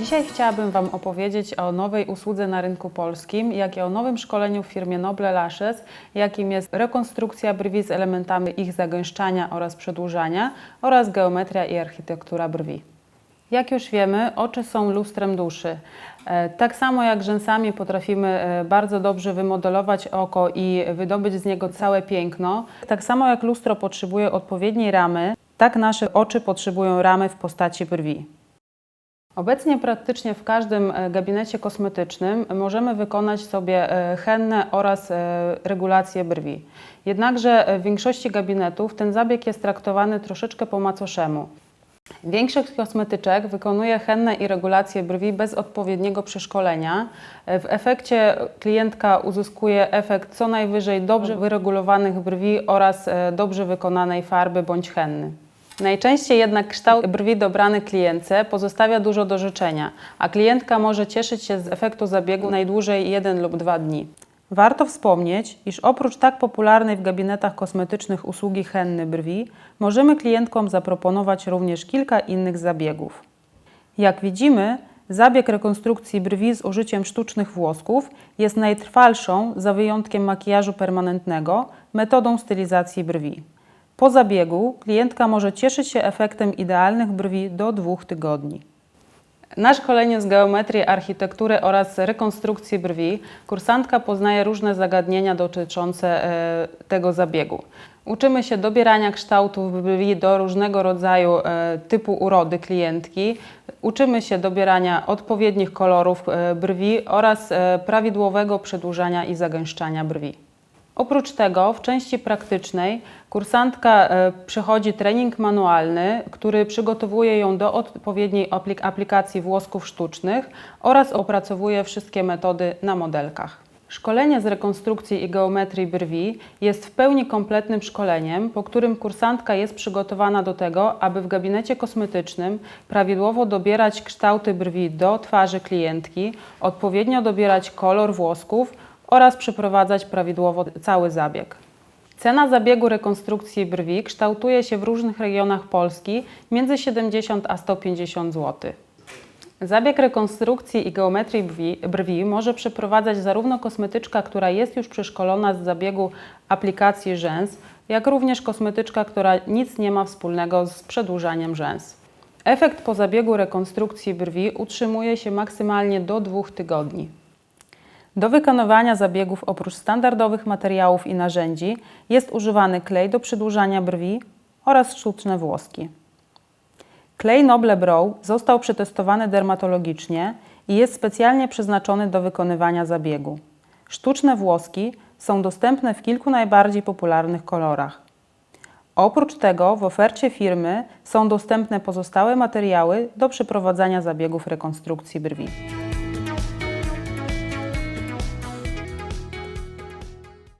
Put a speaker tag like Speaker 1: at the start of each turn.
Speaker 1: Dzisiaj chciałabym Wam opowiedzieć o nowej usłudze na rynku polskim, jak i o nowym szkoleniu w firmie Noble Lashes, jakim jest rekonstrukcja brwi z elementami ich zagęszczania oraz przedłużania oraz geometria i architektura brwi. Jak już wiemy, oczy są lustrem duszy. E, Tak samo jak rzęsami potrafimy e, bardzo dobrze wymodelować oko i wydobyć z niego całe piękno, tak samo jak lustro potrzebuje odpowiedniej ramy, tak nasze oczy potrzebują ramy w postaci brwi. Obecnie praktycznie w każdym e, gabinecie kosmetycznym możemy wykonać sobie e, hennę oraz e, regulację brwi. Jednakże w większości gabinetów ten zabieg jest traktowany troszeczkę po macoszemu. Większość kosmetyczek wykonuje hennę i regulację brwi bez odpowiedniego przeszkolenia. W efekcie klientka uzyskuje efekt co najwyżej dobrze wyregulowanych brwi oraz dobrze wykonanej farby bądź henny. Najczęściej jednak kształt brwi dobrany klientce pozostawia dużo do życzenia, a klientka może cieszyć się z efektu zabiegu najdłużej 1 lub 2 dni. Warto wspomnieć, iż oprócz tak popularnej w gabinetach kosmetycznych usługi henny brwi, możemy klientkom zaproponować również kilka innych zabiegów. Jak widzimy, zabieg rekonstrukcji brwi z użyciem sztucznych włosków jest najtrwalszą, za wyjątkiem makijażu permanentnego, metodą stylizacji brwi. Po zabiegu klientka może cieszyć się efektem idealnych brwi do dwóch tygodni. Na szkoleniu z geometrii, architektury oraz rekonstrukcji brwi kursantka poznaje różne zagadnienia dotyczące e, tego zabiegu. Uczymy się dobierania kształtów brwi do różnego rodzaju e, typu urody klientki. Uczymy się dobierania odpowiednich kolorów e, brwi oraz prawidłowego przedłużania i zagęszczania brwi. Oprócz tego w części praktycznej kursantka e, przechodzi trening manualny, który przygotowuje ją do odpowiedniej aplik- aplikacji włosków sztucznych oraz opracowuje wszystkie metody na modelkach. Szkolenie z rekonstrukcji i geometrii brwi jest w pełni kompletnym szkoleniem, po którym kursantka jest przygotowana do tego, aby w gabinecie kosmetycznym prawidłowo dobierać kształty brwi do twarzy klientki, odpowiednio dobierać kolor włosków oraz przeprowadzać prawidłowo cały zabieg. Cena zabiegu rekonstrukcji brwi kształtuje się w różnych regionach Polski między 70 a 150 zł. Zabieg rekonstrukcji i geometrii brwi, brwi może przeprowadzać zarówno kosmetyczka, która jest już przeszkolona z zabiegu aplikacji rzęs, jak również kosmetyczka, która nic nie ma wspólnego z przedłużaniem rzęs. Efekt po zabiegu rekonstrukcji brwi utrzymuje się maksymalnie do dwóch tygodni. Do wykonywania zabiegów oprócz standardowych materiałów i narzędzi jest używany klej do przedłużania brwi oraz sztuczne włoski. Klej Noble Brow został przetestowany dermatologicznie i jest specjalnie przeznaczony do wykonywania zabiegu. Sztuczne włoski są dostępne w kilku najbardziej popularnych kolorach. Oprócz tego w ofercie firmy są dostępne pozostałe materiały do przeprowadzania zabiegów rekonstrukcji brwi.